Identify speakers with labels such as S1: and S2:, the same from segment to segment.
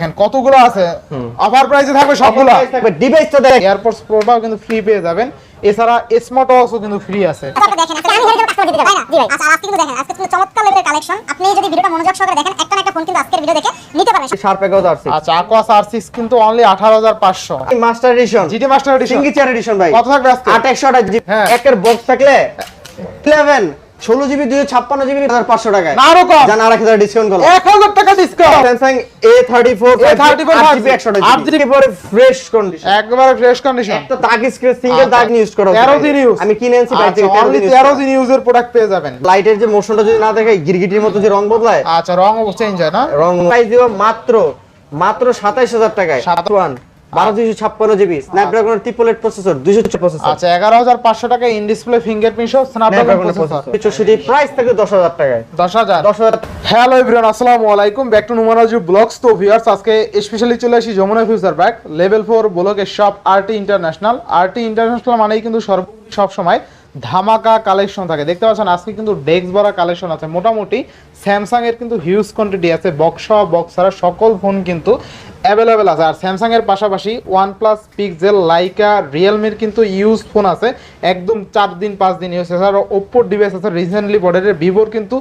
S1: দেখেন কতগুলো আছে? অফার প্রাইসে থাকবে সবগুলো।
S2: ডিভাইসটা দেখ
S1: এয়ারপোর্টস প্রোটাও কিন্তু ফ্রি পেয়ে যাবেন। এছাড়া স্মার্ট ওয়াচও কিন্তু ফ্রি আছে।
S3: আচ্ছা, দেখেন আমি হেরে কাস্টমার দিতে পারি না? আচ্ছা আজকে কিন্তু দেখেন আজকে কিন্তু চমৎকার লেভেলের কালেকশন আপনি যদি ভিডিওটা মনোযোগ সহকারে দেখেন একটা না একটা ফোন কিন্তু আজকের ভিডিও দেখে নিতে পারবেন
S2: শার্প এগারো আর
S1: আচ্ছা আকোয়াস আর সিক্স কিন্তু অনলি আঠারো হাজার পাঁচশো।
S2: Master edition
S1: GT master edition
S2: সিঙ্গি চেয়ার এডিশন ভাই।
S1: কত থাকবে
S2: জিবি
S1: হ্যাঁ।
S2: একের বক্স থাকলে? ইলেভেন ষোলো জিবি দুশো ছাপ্পান্ন জিবি হাজার পাঁচশো টাকায়।
S1: আরও কম।
S2: জান আর এক হাজার ডিসকাউন্ট করো
S1: এক হাজার টাকা discount
S2: Samsung A thirty four
S1: A34
S2: আট জিবি একশো
S1: আট
S2: আট ফ্রেশ কন্ডিশন
S1: একবারে ফ্রেশ কন্ডিশন
S2: একটা দাগ স্ক্রিন সিঙ্গেল। ইউজ করো।
S1: তেরো দিন ইউজ
S2: আমি কিনে আনছি বাইরে থেকে
S1: অনলি তেরো দিন ইউজের প্রোডাক্ট পেয়ে যাবেন।
S2: লাইটের যে মোশনটা যদি না দেখে গিরগিটির মতো যে রং বদলায়
S1: আচ্ছা রং চেঞ্জ হয় না?
S2: রং প্রাইস দিব মাত্র মাত্র সাতাইশ হাজার টাকায়।
S1: সাত-
S2: ওয়ান বারো দুইশো ছাপ্পান্ন GB Snapdragon triple eight processor দুইশো প্রসেসর
S1: আচ্ছা এগারো হাজার পাঁচশো টাকা ইন ডিসপ্লে ফিঙ্গারপ্রিন্ট সহ স্ন্যাপড্রাগন প্রসেসর
S2: প্রাইস থাকে দশ হাজার টাকায়।
S1: দশ হাজার।
S2: দশ হাজার
S1: হ্যালো এভরিওয়ান আসসালামু আলাইকুম। ব্যাক টু নুমারাজু ব্লগস তো ভিউয়ার্স আজকে স্পেশালি চলে আসি Jamuna future park level four ব্লকের shop RT international RT international মানেই কিন্তু সর্ব সব সময় ধামাকা কালেকশন থাকে। দেখতে পাচ্ছেন আজকে কিন্তু ডেস্ক ভরা কালেকশন আছে। মোটামুটি স্যামসাং এর কিন্তু হিউজ কোয়ান্টিটি আছে। বক্স বক্স ছাড়া সকল ফোন কিন্তু অ্যাভেলেবেল আছে। আর স্যামসাং এর পাশাপাশি ওয়ানপ্লাস পিক্সেল লাইকা রিয়েলমির কিন্তু ইউজ ফোন আছে। একদম চার দিন, পাঁচ দিন ইউজ আছে আর ওপ্পোর ডিভাইস আছে রিসেন্টলি বর্ডারের। ভিভোর কিন্তু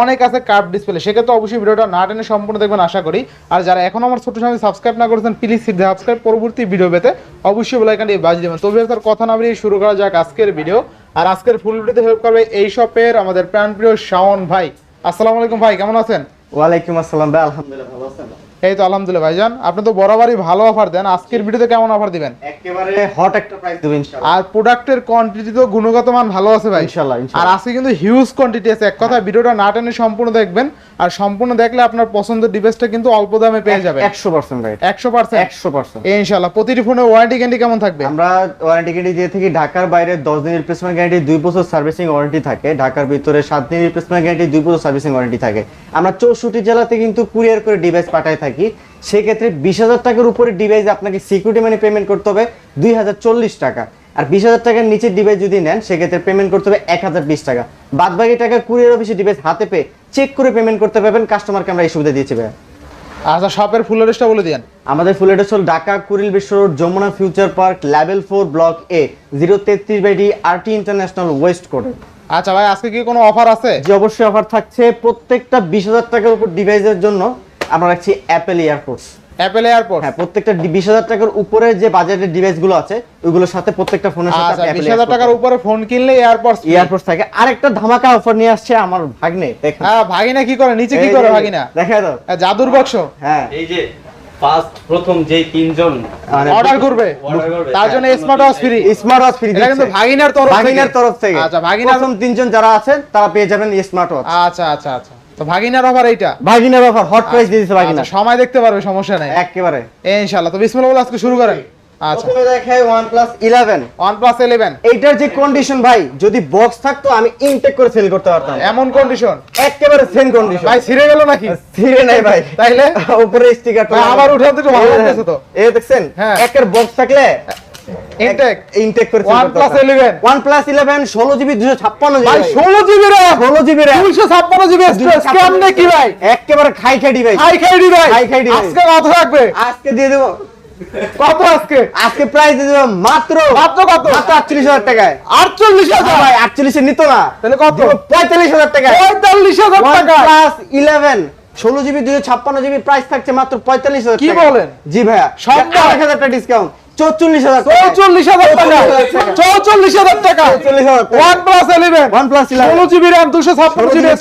S1: অনেক আছে কার্ভ ডিসপ্লে সেক্ষেত্রে অবশ্যই ভিডিওটা না টেনে সম্পূর্ণ দেখবেন, আশা করি। আর যারা এখন আমার ছোট সময় সাবস্ক্রাইব না করেছেন প্লিজ সাবস্ক্রাইব পরবর্তী ভিডিও পেতে অবশ্যই বেলাইকানটি বাজিয়ে দেবেন। তবে স্যার কথা না বেরিয়ে শুরু করা যাক আজকের ভিডিও আর আজকের ফুল ভিডিওতে হেল্প করবে এই শপের আমাদের প্রাণপ্রিয় শাওন ভাই। আসসালামু আলাইকুম ভাই, কেমন আছেন?
S2: ওয়ালাইকুম আসসালাম ভাই, আলহামদুলিল্লাহ, ভালো আছেন?
S1: এই তো আলহামদুলিল্লাহ ভাইজান। আপনি তো বরাবরই ভালো অফার দেন। আজকের ভিডিওতে কেমন অফার দিবেন?
S2: একেবারে হট একটা প্রাইস দেবো ইনশাআল্লাহ।
S1: আর প্রোডাক্টের কোয়ান্টিটি তো গুণগত মান ভালো আছে ভাই।
S2: ইনশাআল্লাহ,
S1: আর আজকে কিন্তু হিউজ কোয়ান্টিটি আছে। এক কথা ভিডিওটা না টেনে সম্পূর্ণ দেখবেন। আর সম্পূর্ণ দেখলে আপনার পছন্দের ডিভাইসটা কিন্তু অল্প দামে পেয়ে
S2: একশো পার্সেন্ট রাইট
S1: একশো পার্সেন্ট
S2: একশো পার্সেন্ট
S1: ইনশাল্লাহ প্রতিটি ফোনে ওয়ারেন্টি গ্যারান্টি কেমন থাকবে?
S2: আমরা ওয়ারেন্টি গ্যারান্টি দিয়ে থাকি ঢাকার বাইরে দশ দিন রিপ্লেসমেন্ট গ্যারান্টি দুই বছর সার্ভিসিং ওয়ারেন্টি থাকে। ঢাকার ভিতরে সাত দিন রিপ্লেসমেন্ট গ্যারান্টি দুই বছর সার্ভিসিং ওয়ারেন্টি থাকে। আমরা চৌষট্টি জেলাতে কিন্তু কুরিয়ার করে ডিভাইস পাঠাই থাকি। সেক্ষেত্রে বিশ হাজার টাকার উপরে ডিভাইস আপনাকে সিকিউরিটি মানি পেমেন্ট করতে হবে দুই হাজার চল্লিশ টাকা। আর বিশ হাজার টাকার নিচের ডিভাইস যদি নেন সেক্ষেত্রে পেমেন্ট করতে হবে এক হাজার বিশ টাকা। বাদ বাকি টাকা কুরিয়ার অফিসে ডিভাইস হাতে পেয়ে চেক করে পেমেন্ট করতে পারবেন কাস্টমারকে আমরা এই সুবিধা দিয়েছি ভাই
S1: আচ্ছা শপের ফুল লিস্টটা বলে দিন
S2: আমাদের ফুল অ্যাড্রেস হল Dhaka Kuril Bishwa road Jamuna future park level four block A zero তেত্রিশ by D RT international west code
S1: আচ্ছা ভাই আজকে কি কোনো অফার আছে?
S2: যে অবশ্যই অফার থাকছে। প্রত্যেকটা বিশ হাজার টাকার উপর ডিভাইসের জন্য আমরা রাখছি অ্যাপেল এয়ারপোর্টস
S1: অ্যাপেল এয়ারপোর্ট
S2: হ্যাঁ প্রত্যেকটা বিশ হাজার টাকার উপরে যে বাজেটের ডিভাইসগুলো আছে ওইগুলোর সাথে প্রত্যেকটা ফোনের সাথে
S1: আচ্ছা বিশ হাজার টাকার উপরে ফোন কিনলে এয়ারপোর্ট
S2: এয়ারপোর্টস থাকে। আরেকটা ধামাকা অফার নিয়ে আসছে আমার ভাগ্নে দেখেন।
S1: হ্যাঁ ভাগিনা কি করে? নিচে কি করে
S2: যে,
S1: ভাগিনা?
S2: দেখা দাও
S1: হ্যাঁ, জাদুর বাক্স।
S2: হ্যাঁ।
S4: এই যে ফার্স্ট প্রথম যেই তিনজন
S2: মানে
S1: অর্ডার করবে। তার জন্য smart watch free
S2: smart watch free
S1: এটা কিন্তু ভাগিনার তরফ থেকে।
S2: ভাগিনার তরফ থেকে।
S1: আচ্ছা ভাগিনার
S2: প্রথম তিনজন যারা আছেন তারা পেয়ে যাবেন স্মার্ট ওয়াচ
S1: আচ্ছা আচ্ছা আচ্ছা। তো ভাগিনার অফার এইটা।
S2: ভাগিনার অফার হট প্রাইস দিয়ে দিচ্ছে ভাগিনা।
S1: আচ্ছা, সময় দেখতে পারবে সমস্যা নাই।
S2: একেবারে।
S1: ইনশাআল্লাহ তো বিসমিল্লাহ বলে আজকে শুরু করেন। আচ্ছা।
S2: প্রথমে দেখাই OnePlus 11
S1: OnePlus 11
S2: এইটার যে কন্ডিশন ভাই যদি বক্স থাকতো আমি ইনটেক করে সেল করতে পারতাম।
S1: এমন কন্ডিশন
S2: একেবারে সেম কন্ডিশন
S1: ভাই ছিঁড়ে গেল নাকি?
S2: ছিঁড়ে নাই ভাই।
S1: তাইলে?
S2: উপরে স্টিকার
S1: ভাই, আবার উঠাতে ভালো লাগতেছে তো।
S2: এ দেখছেন?
S1: হ্যাঁ।
S2: একের বক্স থাকলে
S1: ইনটেক
S2: ইনটেক করে
S1: OnePlus 11
S2: OnePlus 11 16 জিবি 256
S1: ভাই
S2: GB
S1: 16 GB RAM
S2: 16 GB RAM
S1: 256 GB storage কেমনে কি ভাই?
S2: একেবারে খাই খাই ডিভাইস
S1: হাই খাই দি ভাই
S2: খাই device।
S1: আজকে কত থাকবে?
S2: আজকে দিয়ে দেবো।
S1: কত আজকে?
S2: আজকে প্রাইস দিয়ে দেবো মাত্র
S1: মাত্র কত?
S2: মাত্র 48000 টাকায়।
S1: 48000
S2: ভাই 48 এর নিত না।
S1: তাহলে কত?
S2: দিব 45000 টাকায়।
S1: 45000 টাকা।
S2: OnePlus 11 ষোলো জিবি দুশো ছাপ্পান্ন জিবি প্রাইস থাকছে মাত্র পঁয়তাল্লিশ হাজার
S1: কি বলেন?
S2: জি ভাইয়া।
S1: সব
S2: এক হাজার টাকা ডিসকাউন্ট চৌচল্লিশ হাজার
S1: চৌচল্লিশ হাজার টাকা। চৌচল্লিশ হাজার টাকা।
S2: চল্লিশ হাজার
S1: ওয়ান প্লাস ইলেভেন ষোলো জিবি র্যাম দুশো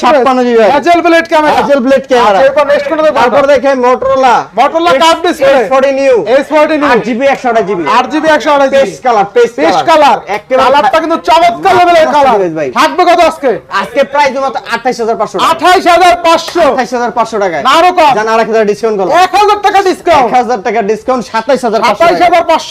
S1: ছাপ্পান্ন GB
S2: GB, 56 GB
S1: blade camera
S2: Hazel blade camera।
S1: এরপর নেক্সট কোনটা
S2: তারপর দেখে Motorola
S1: Motorola curved display।
S2: Forty new
S1: S forty
S2: আট জিবি একশো আঠাশ জিবি
S1: আট জিবি একশো আড়াই
S2: paste colour paste
S1: paste colour কালারটা কিন্তু চমৎকার লেভেলের কালার থাকবে কত আজকে?
S2: আজকে প্রাইস মাত্র আঠাইশ হাজার পাঁচশো
S1: আঠাইশ হাজার পাঁচশো।
S2: আঠাইশ হাজার পাঁচশো টাকায়।
S1: না আরও কম
S2: জান আর এক হাজার ডিসকাউন্ট করো
S1: এক হাজার টাকা ডিসকাউন্ট
S2: এক হাজার টাকা ডিসকাউন্ট সাতাইশ হাজার
S1: সাতাইশ হাজার পাঁচশো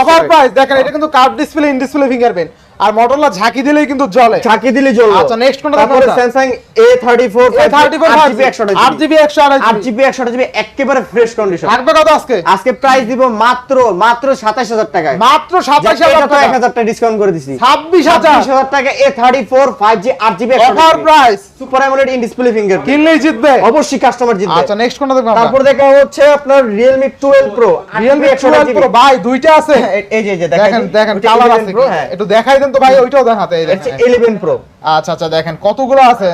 S1: অফার প্রাইস দেখেন এটা কিন্তু curve display in display fingerprint R Motorola ঝাঁকি দিলেই কিন্তু জ্বলে।
S2: চাকি দিলে জ্বলবে।
S1: আচ্ছা, next কোনটা
S2: তারপরে? Samsung A34
S1: A34
S2: 8GB 128GB
S1: 8GB 128GB
S2: 8GB 128GB একেবারে ফ্রেশ কন্ডিশন
S1: থাকবে কত আজকে?
S2: আজকে প্রাইস দিব মাত্র মাত্র 27000 টাকায়।
S1: মাত্র সাতাশ
S2: এটা
S1: হাজার
S2: তো
S1: টাকা।
S2: 1000 টাকা ডিসকাউন্ট করে দিছি।
S1: ছাব্বিশ হাজার।
S2: 26000 টাকা A34 5G 8GB
S1: offer price
S2: super AMOLED in display finger
S1: কিনলেই জিতবে।
S2: অবশ্যই কাস্টমার জিতবে।
S1: আচ্ছা নেক্সট কোনটা দেখব
S2: তারপর দেখা হচ্ছে আপনার Realme 12 Pro
S1: রিয়েলমি 12 প্রো ভাই দুইটা আছে।
S2: এই যে এই যে
S1: দেখেন দেখেন কালার আছে
S2: হ্যাঁ।
S1: একটু দেখাই দেন তো ভাই ওইটাও
S2: দেন হাতে
S1: দেখেন
S2: 11 প্রো
S1: আচ্ছা আচ্ছা দেখেন কতগুলো আছে?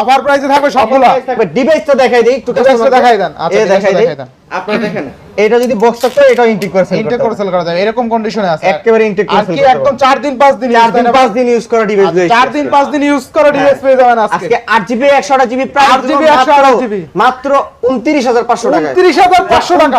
S1: অফার প্রাইসে থাকবে সবগুলো।
S2: ডিভাইসটা দেখাই দেই একটু
S1: দেখাই দেন, আচ্ছা,
S2: দেখাই
S1: দেন।
S2: আপনারা দেখেন। এটা যদি বক্স থাকতো এটাও ইন্টিক করে sell
S1: ইনটেক করে সেল করা যাবে। এরকম কন্ডিশনে আছে।
S2: একেবারে করে
S1: একদম 4 দিন 5 দিন
S2: চার
S1: use
S2: দিন
S1: দেন
S2: পাঁচ দিন ইউজ করা ডিভাইস
S1: আচ্ছা, চার দিন 5 দিন ইউজ করে ডিভাইস পেয়ে যাবেন আজকে।
S2: আজকে 8 GB 128 GB price
S1: 8 GB 128 GB
S2: মাত্র 29500 টাকা।
S1: 29500 টাকা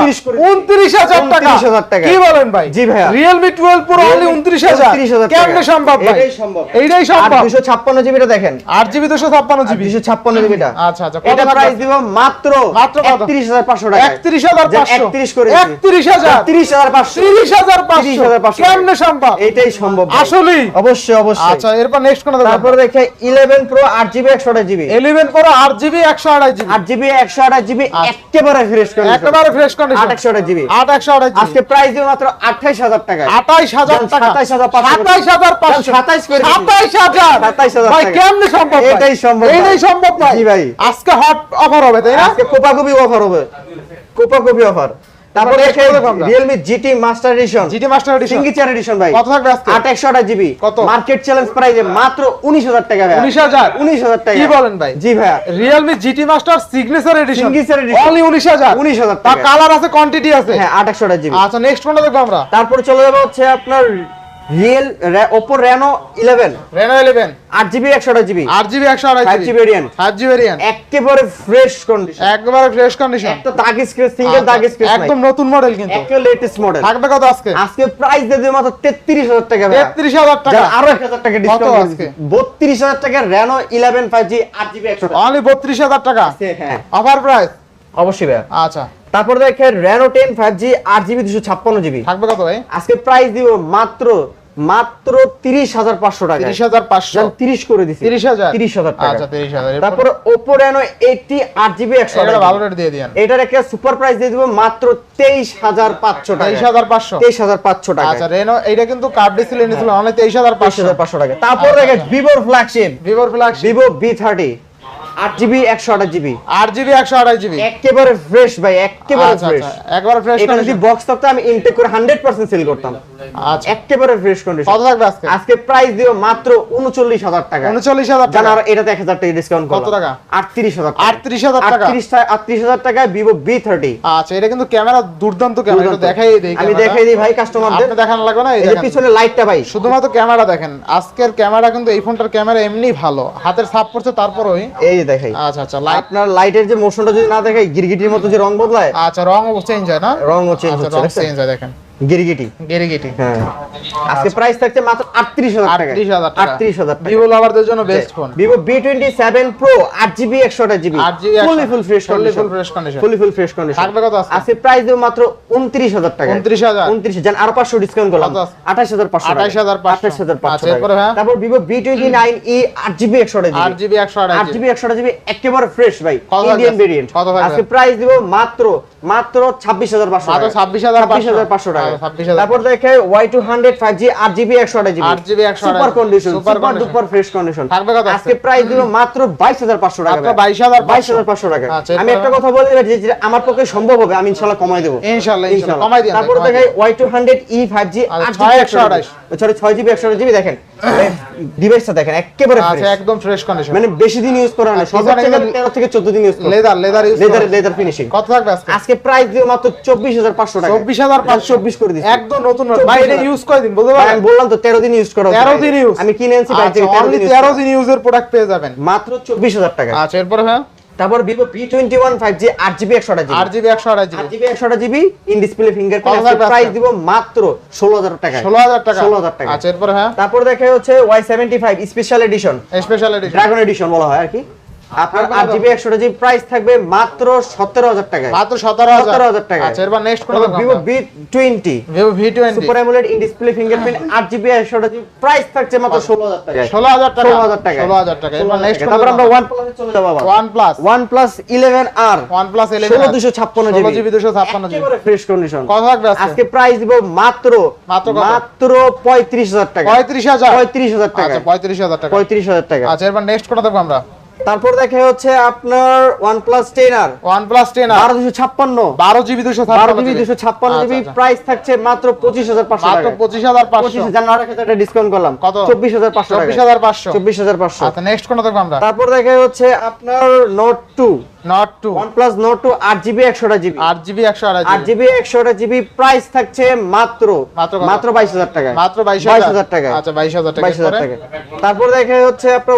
S1: 29000 টাকা।
S2: 29,000 টাকা।
S1: কি বলেন ভাই?
S2: জি ভাইয়া।
S1: Realme 12 Pro only 29000
S2: 29000 টাকা।
S1: কেমনে সম্ভব ভাই?
S2: এটাই সম্ভব।
S1: এইটাই
S2: আর
S1: সম্ভব।
S2: 256 জিবিটা দেখেন।
S1: 8 জিবি 256 জিবি
S2: 256 জিবিটা
S1: আচ্ছা, আচ্ছা,
S2: এটা প্রাইস দিব মাত্র
S1: মাত্র
S2: 31500 টাকা
S1: 31500
S2: 31 করে
S1: 31000
S2: 31500
S1: 30500
S2: 30500
S1: কেমনে সম্ভব?
S2: এটাই সম্ভব
S1: আসলেই।
S2: অবশ্যই অবশ্যই।
S1: আচ্ছা এরপর নেক্সট কোন
S2: তারপরে দেখে 11 pro 8 GB 128 GB
S1: 11 Pro 8 GB 128 GB
S2: 8 GB 128 GB. একেবারে ফ্রেশ কন্ডিশন
S1: একেবারে ফ্রেশ কন্ডিশন
S2: 128 জিবি
S1: 8 128 জিবি
S2: আজকে প্রাইস দিব মাত্র 28000 টাকা।
S1: 28000 টাকা
S2: 27500
S1: 27500
S2: 27 করে দিন।
S1: 27000
S2: 27000
S1: ভাই কেমনে সম্ভব
S2: এটাই সম্ভব ভাই।
S1: সম্ভব ভাই। আজকে হট অফার হবে তাই না?
S2: আজকে কোপাকপি অফার হবে। কোপাকপি অফার তারপর। Realme GT Master Edition
S1: edition
S2: ভাই
S1: কত থাকবে আজকে
S2: 8128 জিবি
S1: কত?
S2: মার্কেট চ্যালেঞ্জ প্রাইসে মাত্র 19000 টাকা ভাই
S1: 19000
S2: 19000 টাকা
S1: কি বলেন ভাই?
S2: জি
S1: signature edition
S2: Signature edition।
S1: Only 19000
S2: 19000
S1: তার
S2: টাকা।
S1: কালার আছে কোয়ান্টিটি আছে
S2: হ্যাঁ 8128 জিবি
S1: আচ্ছা নেক্সট কোনটা দেখব আমরা
S2: তারপর চলে যাব হচ্ছে আপনার real Oppo Reno 11
S1: Reno 11
S2: 8 GB 128 GB
S1: 8 GB 128
S2: GB variant
S1: 5 GB variant
S2: একেবারে ফ্রেশ কন্ডিশন
S1: একবারে ফ্রেশ কন্ডিশন
S2: একটা দাগ স্ক্র্যাচ সিঙ্গেল দাগ স্ক্র্যাচ
S1: একদম নতুন মডেল কিন্তু।
S2: একটা লেটেস্ট মডেল
S1: থাকবে কত আজকে?
S2: আজকে প্রাইস দিয়ে মাত্র 33000 টাকা ভাই
S1: 33000 টাকা।
S2: আরও 1000 টাকা ডিসকাউন্ট
S1: আজকে?
S2: আজকে 32000 টাকা Reno 11 5G 8 জিবি 100
S1: অনলি 32000 টাকা?
S2: হ্যাঁ।
S1: অফার প্রাইস
S2: অবশ্যই ভাই
S1: আচ্ছা।
S2: তারপর দেখেন Reno 10 5G 8 জিবি 256 জিবি
S1: থাকবে কত ভাই?
S2: আজকে প্রাইস দিব মাত্র মাত্র 30500 টাকা
S1: 30500
S2: জান 30 করে দিছি।
S1: 30000
S2: 30000 টাকা।
S1: আচ্ছা 30000
S2: তারপর Oppo Reno 80 8 জিবি 100
S1: এটা ভালো রেট দিয়ে দিয়েন।
S2: এটার একটা সুপার প্রাইস দিয়ে দিব মাত্র 23500 টাকা
S1: 23500
S2: 23500 টাকা
S1: আচ্ছা রেনো এটা কিন্তু কার্ড ডিসপ্লে নিছিল অনলি 23500
S2: 23500 টাকা তারপর
S1: আচ্ছা,
S2: দেখেন। ভিভোর ফ্ল্যাগশিপ
S1: ভিভোর ফ্ল্যাগশিপ
S2: ভিভো বি থার্টি আট জিবি একশো আঠাশ জিবি
S1: 8 জিবি 128 জিবি
S2: একেবারে ফ্রেশ ভাই একেবারে ফ্রেশ
S1: ফ্রেশ
S2: এটা যদি বক্স থাকতো আমি ইনটেক করে হান্ড্রেড পার্সেন্ট সেল করতাম।
S1: আচ্ছা।
S2: একেবারে ফ্রেশ কন্ডিশন
S1: কত থাকবে আজকে?
S2: আজকে প্রাইস দিও মাত্র উনচল্লিশ হাজার টাকা।
S1: 39000
S2: জানা
S1: টাকা।
S2: আর এটাতে এক হাজার টাকা ডিসকাউন্ট
S1: কত টাকা?
S2: আটত্রিশ হাজার
S1: 38000 টাকা?
S2: আটত্রিশ হাজার টাকা ভিভো বি থার্টি
S1: আচ্ছা এটা কিন্তু ক্যামেরা দুর্দান্ত ক্যামেরা একটু দেখাই দেই
S2: আমি দেখাই দিই ভাই কাস্টমারদের
S1: আপনি দেখানো লাগবে না? এই
S2: এই যে
S1: দেখেন।
S2: পিছনে লাইটটা ভাই।
S1: শুধুমাত্র ক্যামেরা দেখেন। আজকের ক্যামেরা কিন্তু এই ফোনটার ক্যামেরা এমনি ভালো। হাতের ছাপ পড়ছে তারপরই
S2: এই দেখাই।
S1: আচ্ছা আচ্ছা লাইট
S2: আপনার লাইটের যে মোশনটা যদি না দেখাই গিরগিটির মতো যে রং বদলায়
S1: আচ্ছা চেঞ্জ হয় না?
S2: রংও চেঞ্জ
S1: আচ্ছা
S2: হচ্ছে
S1: রং চেঞ্জ হয় দেখেন।
S2: গিরগিটি।
S1: গেরিগেটি।
S2: হ্যাঁ। আজকে প্রাইস থাকছে মাত্র 38000 টাকা।
S1: 38000 টাকা।
S2: 38000 টাকা।
S1: ভিভো লাভারদের জন্য best phone
S2: Vivo B27 Pro 8GB 128GB
S1: 8GB
S2: full fresh
S1: fully full fresh condition।
S2: Fully full fresh condition
S1: থাকবে কত আজকে?
S2: আজকে প্রাইস দেব মাত্র 29000 টাকা।
S1: 29,000
S2: 29 জান আরও 500 ডিসকাউন্ট করলাম।
S1: কত আছে?
S2: 28500
S1: 28,500
S2: 28500
S1: আচ্ছা, হ্যাঁ?
S2: তারপর Vivo B29e 8GB 128GB
S1: 8 GB 128
S2: 8GB 128GB একেবারে ফ্রেশ ভাই।
S1: কত থাকবে?
S2: ইন্ডিয়ান ভেরিয়েন্ট
S1: কত থাকবে?
S2: আজকে প্রাইস দিব মাত্র মাত্র 26500
S1: মাত্র
S2: টাকা।
S1: 26,500
S2: 26500 টাকা।
S1: 26,000
S2: তারপর দেখে Y200 5G 8GB 128GB
S1: 8GB 128
S2: super condition super
S1: condition।
S2: Fresh condition
S1: থাকবে কত
S2: আজকে প্রাইস দিব মাত্র 22500 টাকা
S1: মাত্র
S2: ভাই।
S1: 22,500
S2: 22,500 টাকা।
S1: আচ্ছা,
S2: আমি একটা কথা বলি যে যেটা আমার পক্ষে সম্ভব হবে আমি ইনশাআল্লাহ কমাই দেব।
S1: ইনশাআল্লাহ ইনশাআল্লাহ কমাই দিন
S2: তারপর দেখে Y200e 5G
S1: আচ্ছা,
S2: 8GB
S1: 628
S2: সরি 6GB 128GB দেখেন। ডিভাইসটা দেখেন একেবারে
S1: আচ্ছা একদম ফ্রেশ কন্ডিশন
S2: মানে বেশি দিন ইউজ করা না সর্বোচ্চ 13 থেকে 14 দিন ইউজ করা
S1: leather leather use
S2: leather leather finishing
S1: কত থাকবে আজকে?
S2: আজকে প্রাইস দিও মাত্র 24500 টাকা।
S1: 24500
S2: 24 করে দিচ্ছি।
S1: একদম নতুন ভাই এটা ইউজ করে দিন
S2: ভাই, আমি বললাম তো 13 দিন ইউজ করা
S1: 13 দিন use।
S2: আমি কিনে বাইরে
S1: আচ্ছা
S2: 13 দিন
S1: 13 দিন ইউজের প্রোডাক্ট পেয়ে যাবেন।
S2: মাত্র 24000 টাকা।
S1: আচ্ছা এরপরে হ্যাঁ
S2: তারপর Vivo V21 5G 8GB 128GB
S1: 8 GB 128 GB
S2: 8GB 128GB in display fingerprint
S1: থাকবে আজকে?
S2: প্রাইস দিব মাত্র 16000 টাকা
S1: 16000 টাকা।
S2: 16000 টাকা।
S1: আচ্ছা এরপর হ্যাঁ?
S2: তারপর দেখা হচ্ছে Y75 special edition
S1: special edition
S2: dragon edition বলা হয় আর কি। আপনার
S1: থাকবে
S2: আট
S1: কত?
S2: জিবি একশো জিবি প্রাইস থাকবে মাত্র সতেরো হাজার টাকায়।
S1: মাত্র সতেরো হাজার।
S2: সতেরো হাজার টাকা
S1: আচ্ছা এরপর নেক্সট কোন
S2: twenty
S1: Vivo V twenty
S2: super AMOLED in display fingerprint আট জিবি একশো জিবি প্রাইস থাকছে মাত্র ষোলো হাজার টাকায়।
S1: ষোলো হাজার টাকা।
S2: ষোলো হাজার টাকা
S1: ষোলো হাজার টাকা এরপর নেক্সট
S2: তারপর আমরা প্লাসে চলে যাব দুশো
S1: জিবি। দুশো ছাপ্পান্ন জিবি।
S2: ফ্রেশ কন্ডিশন
S1: কত থাকবে আজকে?
S2: প্রাইস দিব মাত্র
S1: মাত্র কত?
S2: মাত্র পঁয়ত্রিশ হাজার টাকা
S1: পঁয়ত্রিশ হাজার?
S2: পঁয়ত্রিশ হাজার টাকা
S1: আচ্ছা পঁয়ত্রিশ হাজার টাকা
S2: পঁয়ত্রিশ হাজার টাকা
S1: আচ্ছা এরপর নেক্সট দেখব আমরা?
S2: তারপর দেখা হচ্ছে আপনার one plus ten R
S1: one plus ten
S2: R দুশো ছাপ্পান্ন।
S1: বারো জিবি দুশো
S2: বারো জিবি দুশো ছাপ্পান্ন জিবি।
S1: আচ্ছা,
S2: প্রাইস থাকছে মাত্র পঁচিশ হাজার পাঁচশো
S1: মাত্র পঁচিশ হাজার পাঁচশো।
S2: জানুয়ারি হাজার ডিসকাউন্ট করলাম।
S1: কত?
S2: চব্বিশ হাজার পাঁচশো
S1: চব্বিশ হাজার পাঁচশো।
S2: চব্বিশ হাজার পাঁচশো।
S1: আচ্ছা নেক্সট কোনটা দেখব আমরা?
S2: তারপর দেখা হচ্ছে আপনার নোট টু আট জিবি একশোটা জিবি
S1: আট একশো আড়াই
S2: আট জিবি একশোটা জিবি প্রাইস থাকছে মাত্র
S1: মাত্র কত?
S2: মাত্র বাইশ হাজার টাকা
S1: মাত্র বাইশ
S2: হাজার? টাকা
S1: আচ্ছা বাইশ হাজার টাকা
S2: বাইশ হাজার টাকা তারপর দেখা হচ্ছে আপনার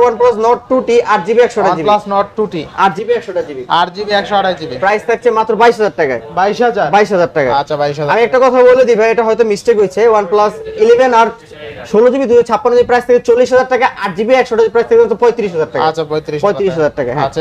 S2: প্রাইস থাকছে মাত্র টাকা
S1: আচ্ছা বাইশ হাজার।
S2: আমি একটা কথা বলে দিই ভাই এটা হয়তো মিস্টেক হয়েছে। ওয়ান প্লাস ইলেভেন আর ষোলো জিবি দুশো ছাপ্পান্ন জিবি প্রাইস থেকে চল্লিশ হাজার টাকা আট জিবি একশোটা জিবি প্রাইস থেকে পঁয়ত্রিশ হাজার টাকা।
S1: আচ্ছা পঁয়ত্রিশ
S2: পঁয়ত্রিশ হাজার টাকা হ্যাঁ।
S1: আচ্ছা